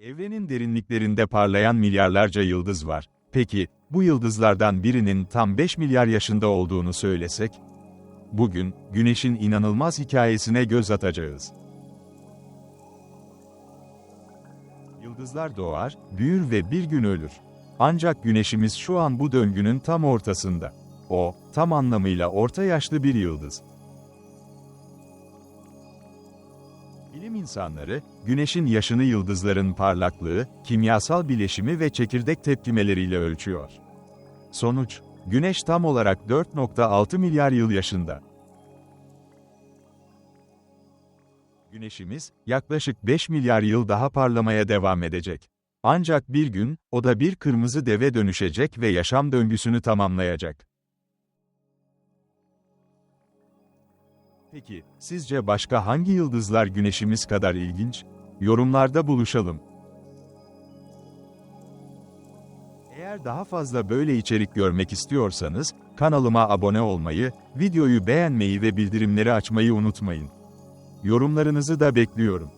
Evrenin derinliklerinde parlayan milyarlarca yıldız var. Peki, bu yıldızlardan birinin tam 5 milyar yaşında olduğunu söylesek? Bugün, Güneş'in inanılmaz hikayesine göz atacağız. Yıldızlar doğar, büyür ve bir gün ölür. Ancak Güneşimiz şu an bu döngünün tam ortasında. O, tam anlamıyla orta yaşlı bir yıldız. Bilim insanları, Güneş'in yaşını yıldızların parlaklığı, kimyasal bileşimi ve çekirdek tepkimeleriyle ölçüyor. Sonuç, Güneş tam olarak 4.6 milyar yıl yaşında. Güneşimiz, yaklaşık 5 milyar yıl daha parlamaya devam edecek. Ancak bir gün, o da bir kırmızı deve dönüşecek ve yaşam döngüsünü tamamlayacak. Peki, sizce başka hangi yıldızlar güneşimiz kadar ilginç? Yorumlarda buluşalım. Eğer daha fazla böyle içerik görmek istiyorsanız, kanalıma abone olmayı, videoyu beğenmeyi ve bildirimleri açmayı unutmayın. Yorumlarınızı da bekliyorum.